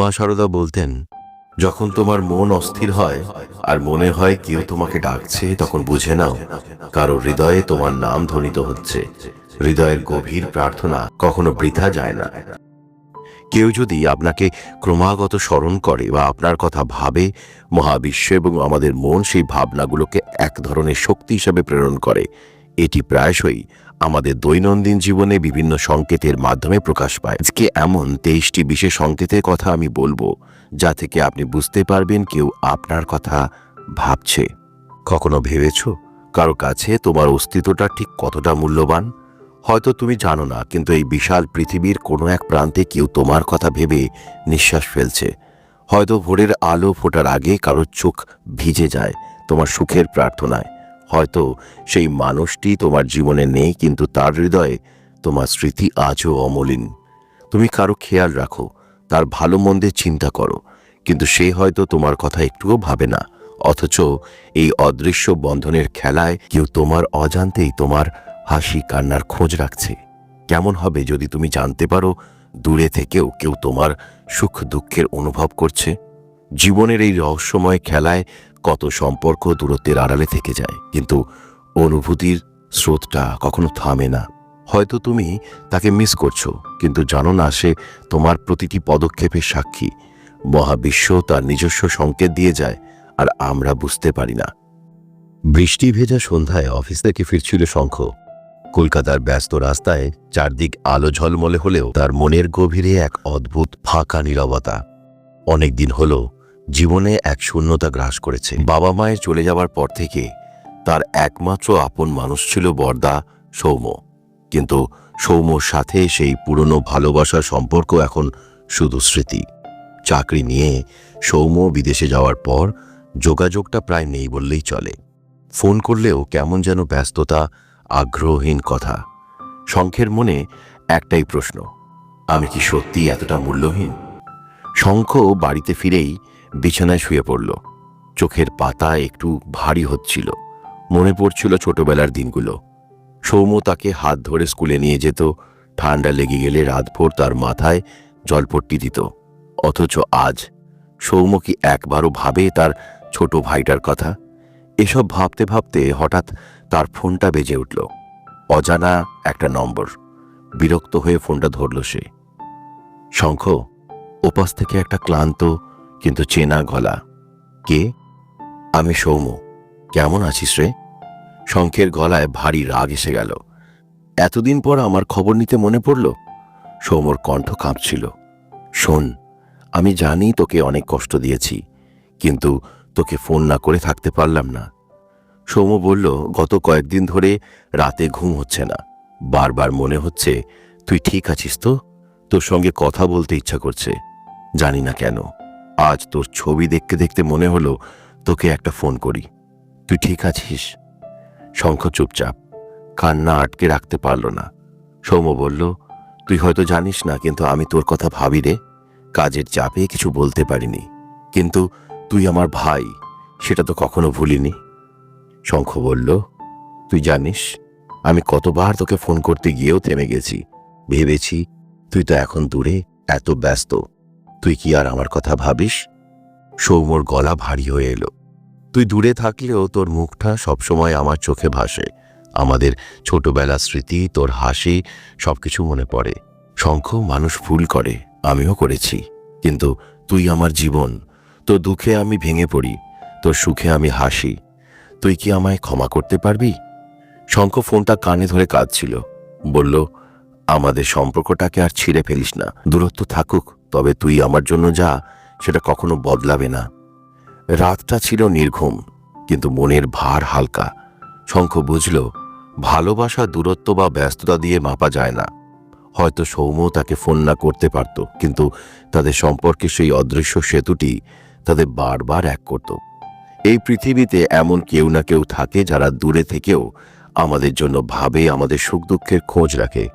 মা সারদা বলতেন, যখন তোমার মন অস্থির হয় আর মনে হয় কেউ তোমাকে ডাকছে, তখন বুঝে নাও, কারও হৃদয়ে তোমার নাম ধ্বনিত হচ্ছে। হৃদয়ের গভীর প্রার্থনা কখনো বৃথা যায় না। কেউ যদি আপনাকে ক্রমাগত স্মরণ করে বা আপনার কথা ভাবে, মহাবিশ্ব এবং আমাদের মন সেই ভাবনাগুলোকে এক ধরনের শক্তি হিসাবে প্রেরণ করে। এটি প্রায়শই আমাদের দৈনন্দিন জীবনে বিভিন্ন সংকেতের মাধ্যমে প্রকাশ পায়। আজকে এমন তেইশটি বিশেষ সংকেতের কথা আমি বলব, যা থেকে আপনি বুঝতে পারবেন কেউ আপনার কথা ভাবছে। কখনো ভেবেছ? কারও কাছে তোমার অস্তিত্বটা ঠিক কতটা মূল্যবান? হয়তো তুমি জানো না, কিন্তু এই বিশাল পৃথিবীর কোনো এক প্রান্তে কেউ তোমার কথা ভেবে নিঃশ্বাস ফেলছে। হয়তো ভোরের আলো ফোটার আগে কারোর চোখ ভিজে যায়, তোমার সুখের প্রার্থনায়। হয়তো সেই মানুষটি তোমার জীবনে নেই, কিন্তু তার হৃদয়ে তোমার স্মৃতি আজও অমলিন। তুমি কারও খেয়াল রাখো, তার ভালো মন্দের চিন্তা করো, কিন্তু সে হয়তো তোমার কথা একটুও ভাবে না। অথচ এই অদৃশ্য বন্ধনের খেলায় কেউ তোমার অজান্তেই তোমার হাসি কান্নার খোঁজ রাখছে। কেমন হবে যদি তুমি জানতে পারো, দূরে থেকেও কেউ তোমার সুখ দুঃখের অনুভব করছে? জীবনের এই রহস্যময় খেলায় কত সম্পর্ক দূরত্বের আড়ালে থেকে যায়, কিন্তু অনুভূতির স্রোতটা কখনো থামে না। হয়তো তুমি তাকে মিস করছ, কিন্তু জানো না সে তোমার প্রতিটি পদক্ষেপের সাক্ষী। মহাবিশ্ব তার নিজস্ব সংকেত দিয়ে যায়, আর আমরা বুঝতে পারি না। বৃষ্টি ভেজা সন্ধ্যায় অফিস থেকে ফিরছিল শঙ্খ। কলকাতার ব্যস্ত রাস্তায় চারদিক আলো ঝলমলে হলেও তার মনের গভীরে এক অদ্ভুত ফাঁকা নীরবতা। অনেক দিন হল জীবনে এক শূন্যতা গ্রাস করেছে। বাবা মায়ের চলে যাওয়ার পর থেকে তার একমাত্র আপন মানুষ ছিল বর্দা সৌম্য। কিন্তু সৌম্যর সাথে সেই পুরনো ভালোবাসার সম্পর্ক এখন শুধু স্মৃতি। চাকরি নিয়ে সৌম্য বিদেশে যাওয়ার পর যোগাযোগটা প্রায় নেই বললেই চলে। ফোন করলেও কেমন যেন ব্যস্ততা, আগ্রহহীন কথা। শঙ্খের মনে একটাই প্রশ্ন, আমি কি সত্যি এতটা মূল্যহীন? শঙ্খ বাড়িতে ফিরেই বিছানায় শুয়ে পড়ল। চোখের পাতা একটু ভারী হচ্ছিল। মনে পড়ছিল ছোটবেলার দিনগুলো। সৌম্য তাকে হাত ধরে স্কুলে নিয়ে যেত, ঠান্ডা লেগে গেলে রাতভোর তার মাথায় জলপট্টি দিত। অথচ আজ সৌম্য কি একবারও ভাবে তার ছোট ভাইটার কথা? এসব ভাবতে ভাবতে হঠাৎ তার ফোনটা বেজে উঠল। অজানা একটা নম্বর। বিরক্ত হয়ে ফোনটা ধরল সে। শঙ্খ, ওপাশ থেকে একটা ক্লান্ত কিন্তু চেনা গলা। কে? আমি সৌম্য। কেমন আছিস রে? শঙ্খের গলায় ভারী রাগ এসে গেল। এতদিন পর আমার খবর নিতে মনে পড়ল? সৌম্যর কণ্ঠ কাঁপছিল। শোন, আমি জানি তোকে অনেক কষ্ট দিয়েছি, কিন্তু তোকে ফোন না করে থাকতে পারলাম না। সৌম্য বলল, গত কয়েকদিন ধরে রাতে ঘুম হচ্ছে না। বারবার মনে হচ্ছে, তুই ঠিক আছিস তো? তোর সঙ্গে কথা বলতে ইচ্ছা করছে। জানি না কেন। আজ তোর ছবি দেখতে দেখতে মনে হলো তোকে একটা ফোন করি। তুই ঠিক আছিস? শঙ্খ চুপচাপ, কান্না আটকে রাখতে পারল না। সৌম্য বলল, তুই হয়তো জানিস না, কিন্তু আমি তোর কথা ভাবি রে। কাজের চাপে কিছু বলতে পারিনি। কিন্তু তুই আমার ভাই, সেটা তো কখনো ভুলিনি। শঙ্খ বলল, তুই জানিস, আমি কতবার তোকে ফোন করতে গিয়েও থেমে গেছি। ভেবেছি তুই তো এখন দূরে এত ব্যস্ত। তুই কি আর আমার কথা ভাবিস? সৌম্যর গলা ভারী হয়ে এলো। তুই দূরে থাকলেও তোর মুখটা সবসময় আমার চোখে ভাসে। আমাদের ছোটবেলার স্মৃতি, তোর হাসি, সবকিছু মনে পড়ে। শঙ্খ মানুষ ভুল করে, আমিও করেছি। কিন্তু তুই আমার জীবন। তোর দুঃখে আমি ভেঙে পড়ি। তোর সুখে আমি হাসি। তুই কি আমায় ক্ষমা করতে পারবি? শঙ্খ ফোনটা কানে ধরে কাঁদছিল। বলল, আমাদের সম্পর্কটাকে আর ছিঁড়ে ফেলিস না। দূরত্ব থাকুক। তবে তুই আমার জন্য যা, সেটা কখনো বদলাবে না। রাতটা ছিল নির্ঘুম, কিন্তু মনের ভার হালকা। শঙ্খ বুঝল, ভালোবাসা দূরত্ব বা ব্যস্ততা দিয়ে মাপা যায় না। হয়তো সৌম্য তাকে ফোন না করতে পারত, কিন্তু তাদের সম্পর্কে সেই অদৃশ্য সেতুটি তাদের বারবার এক করত। এই পৃথিবীতে এমন কেউ না কেউ থাকে যারা দূরে থেকেও আমাদের জন্য ভাবে, আমাদের সুখ দুঃখের খোঁজ রাখে।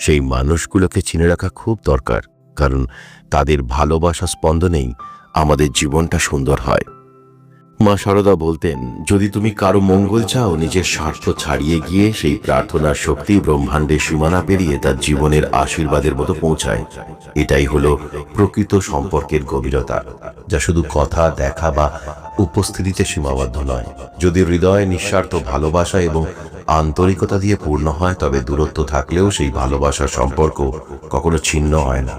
সেই মানুষগুলোকে চিনে রাখা খুব দরকার। কারণ তাদের ভালোবাসা স্পন্দনেই আমাদের জীবনটা সুন্দর হয়। মা সারদা বলতেন, যদি তুমি কারও মঙ্গল চাও, নিজের স্বার্থ ছাড়িয়ে গিয়ে সেই প্রার্থনার শক্তি ব্রহ্মাণ্ডের সীমানা পেরিয়ে তার জীবনের আশীর্বাদের মতো পৌঁছায়। এটাই হলো প্রকৃত সম্পর্কের গভীরতা, যা শুধু কথা, দেখা বা উপস্থিতিতে সীমাবদ্ধ নয়। যদি হৃদয়ে নিঃস্বার্থ ভালোবাসা এবং আন্তরিকতা দিয়ে পূর্ণ হয়, তবে দূরত্ব থাকলেও সেই ভালোবাসার সম্পর্ক কখনো ছিন্ন হয় না।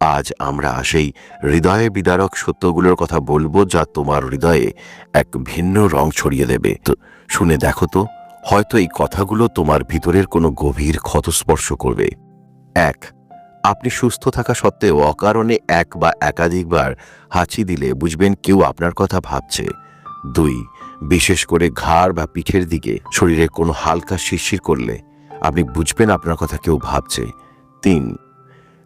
আজ আমরা সেই হৃদয়ে বিদারক সত্যগুলোর কথা বলব যা তোমার হৃদয়ে এক ভিন্ন রং ছড়িয়ে দেবে। তো শুনে দেখো তো, হয়তো এই কথাগুলো তোমার ভিতরের কোনো গভীর ক্ষতস্পর্শ করবে। এক, আপনি সুস্থ থাকা সত্ত্বেও অকারণে এক বা একাধিকবার হাঁচি দিলে বুঝবেন কেউ আপনার কথা ভাবছে। দুই, বিশেষ করে ঘাড় বা পিঠের দিকে শরীরে কোনো হালকা শিরশির করলে আপনি বুঝবেন আপনার কথা কেউ ভাবছে। তিন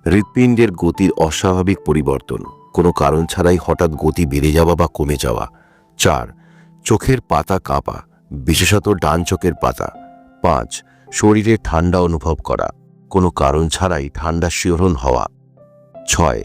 হৃৎপিণ্ডের গতির অস্বাভাবিক পরিবর্তন। কোনো কারণ ছাড়াই হঠাৎ গতি বেড়ে যাওয়া বা কমে যাওয়া। চার, চোখের পাতা কাঁপা, বিশেষত ডান চোখের পাতা। পাঁচ, শরীরে ঠান্ডা অনুভব করা। কোনো কারণ ছাড়াই ঠান্ডা শিহরণ হওয়া। ছয়,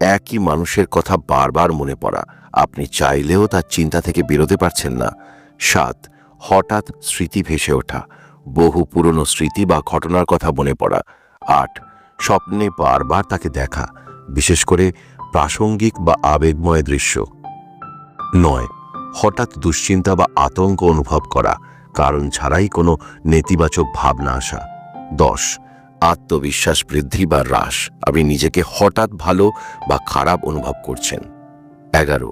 একই মানুষের কথা বারবার মনে পড়া। আপনি চাইলেও তার চিন্তা থেকে বেরোতে পারছেন না। সাত, হঠাৎ স্মৃতি ভেসে ওঠা। বহু পুরনো স্মৃতি বা ঘটনার কথা মনে পড়া। আট স্বপ্নে বারবার তাকে দেখা, বিশেষ করে প্রাসঙ্গিক বা আবেগময় দৃশ্য। নয়, হঠাৎ দুশ্চিন্তা বা আতঙ্ক অনুভব করা, কারণ ছাড়াই কোনো নেতিবাচক ভাবনা আসা। দশ, আত্মবিশ্বাস বৃদ্ধি বা হ্রাস, আপনি নিজেকে হঠাৎ ভালো বা খারাপ অনুভব করছেন। এগারো,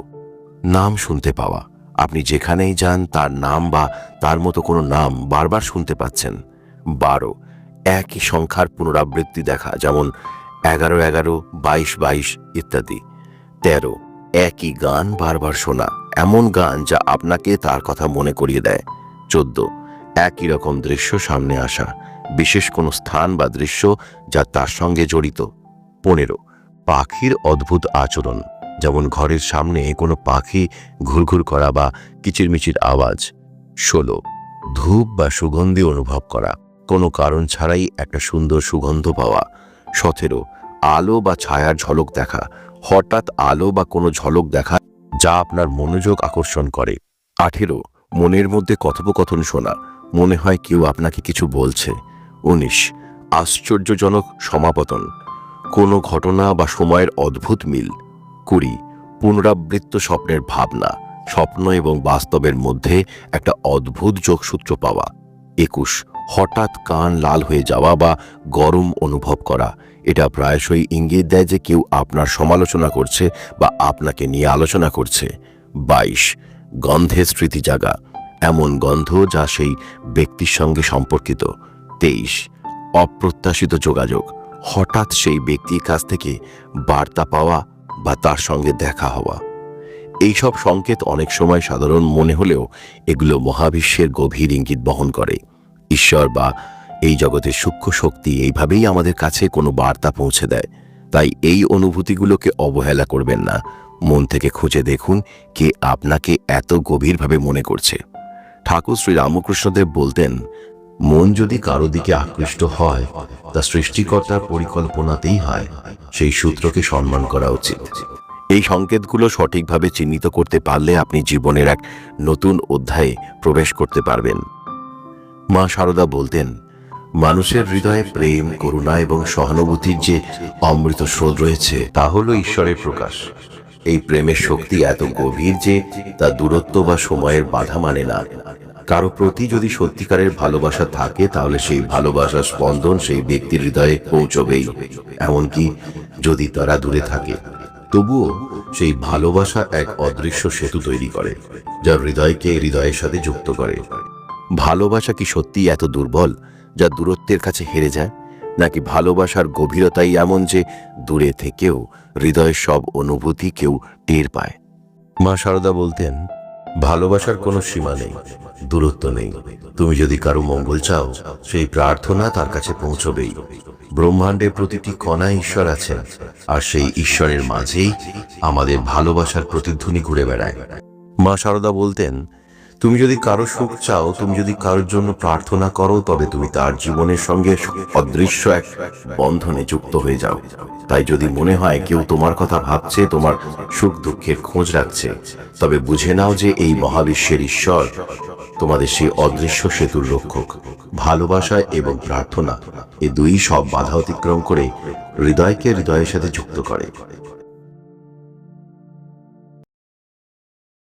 নাম শুনতে পাওয়া, আপনি যেখানেই যান তার নাম বা তার মতো কোনো নাম বারবার শুনতে পাচ্ছেন। বারো একই সংখ্যার পুনরাবৃত্তি দেখা, যেমন এগারো এগারো, বাইশ বাইশ ইত্যাদি। তেরো, একই গান বারবার শোনা, এমন গান যা আপনাকে তার কথা মনে করিয়ে দেয়। চোদ্দ, একই রকম দৃশ্য সামনে আসা, বিশেষ কোনো স্থান বা দৃশ্য যা তার সঙ্গে জড়িত। পনেরো, পাখির অদ্ভুত আচরণ, যেমন ঘরের সামনে কোনো পাখি ঘুরঘুর করা বা কিচিরমিচির আওয়াজ। ষোলো, ধূপ বা সুগন্ধি অনুভব করা কোনো কারণ ছাড়াই একটা সুন্দর সুগন্ধ পাওয়া। সতেরো, আলো বা ছায়ার ঝলক দেখা। হঠাৎ আলো বা কোনো ঝলক দেখা যা আপনার মনোযোগ আকর্ষণ করে। আঠেরো, মনের মধ্যে কথোপকথন শোনা। মনে হয় কেউ আপনাকে কিছু বলছে। উনিশ, আশ্চর্যজনক সমাপতন। কোনো ঘটনা বা সময়ের অদ্ভুত মিল। কুড়ি, পুনরাবৃত্ত স্বপ্নের ভাবনা। স্বপ্ন এবং বাস্তবের মধ্যে একটা অদ্ভুত যোগসূত্র পাওয়া। একুশ হঠাৎ কান লাল হয়ে যাওয়া বা গরম অনুভব করা, এটা প্রায়শই ইঙ্গিত দেয় যে কেউ আপনার সমালোচনা করছে বা আপনাকে নিয়ে আলোচনা করছে। বাইশ, গন্ধে স্মৃতি জাগা, এমন গন্ধ যা সেই ব্যক্তির সঙ্গে সম্পর্কিত। তেইশ, অপ্রত্যাশিত যোগাযোগ, হঠাৎ সেই ব্যক্তির কাছ থেকে বার্তা পাওয়া বা তার সঙ্গে দেখা হওয়া। এইসব সংকেত অনেক সময় সাধারণ মনে হলেও এগুলো মহাবিশ্বের গভীর ইঙ্গিত বহন করে। ঈশ্বর বা এই জগতের সূক্ষ্ম শক্তি এইভাবেই আমাদের কাছে কোনো বার্তা পৌঁছে দেয়। তাই এই অনুভূতিগুলোকে অবহেলা করবেন না। মন থেকে খুঁজে দেখুন কে আপনাকে এত গভীরভাবে মনে করছে। ঠাকুর শ্রী রামকৃষ্ণদেব বলতেন, মন যদি কারও দিকে আকৃষ্ট হয়, তা সৃষ্টিকর্তার পরিকল্পনাতেই হয়। সেই সূত্রকে সম্মান করা উচিত। এই সংকেতগুলো সঠিকভাবে চিহ্নিত করতে পারলে আপনি জীবনের এক নতুন অধ্যায়ে প্রবেশ করতে পারবেন। মা সারদা বলতেন, মানুষের হৃদয়ে প্রেম, করুণা এবং সহানুভূতির যে অমৃত স্রোত রয়েছে, তা হলো ঈশ্বরের প্রকাশ। এই প্রেমের শক্তি এত গভীর যে তা দূরত্ব বা সময়ের বাধা মানে না। কারও প্রতি যদি সত্যিকারের ভালোবাসা থাকে, তাহলে সেই ভালোবাসার স্পন্দন সেই ব্যক্তির হৃদয়ে পৌঁছবেই। এমনকি যদি তারা দূরে থাকে, তবুও সেই ভালোবাসা এক অদৃশ্য সেতু তৈরি করে যা হৃদয়কে হৃদয়ের সাথে যুক্ত করে। ভালোবাসা কি সত্যি এত দুর্বল যা দূরত্বের কাছে হেরে যায়? নাকি ভালোবাসার গভীরতাই এমন যে দূরে থেকেও হৃদয়ের সব অনুভূতি কেউ টের পায়? মা সারদা বলতেন ভালোবাসার কোনো সীমা নেই দূরত্ব নেই। তুমি যদি কারও মঙ্গল চাও সেই প্রার্থনা তার কাছে পৌঁছবেই। ব্রহ্মাণ্ডে প্রতিটি কণায় ঈশ্বর আছেন আর সেই ঈশ্বরের মাঝেই আমাদের ভালোবাসার প্রতিধ্বনি ঘুরে বেড়ায়। মা সারদা বলতেন তুমি যদি কারও সুখ চাও, তুমি যদি কারোর জন্য প্রার্থনা করো, তবে তুমি তার জীবনের সঙ্গে অদৃশ্য এক বন্ধনে যুক্ত হয়ে যাও। তাই যদি মনে হয় কেউ তোমার কথা ভাবছে, তোমার সুখ দুঃখের খোঁজ রাখছে, তবে বুঝে নাও যে এই মহাবিশ্বের ঈশ্বর তোমাদের সেই অদৃশ্য সেতুর রক্ষক। ভালোবাসা এবং প্রার্থনা, এ দুই সব বাধা অতিক্রম করে হৃদয়কে হৃদয়ের সাথে যুক্ত করে।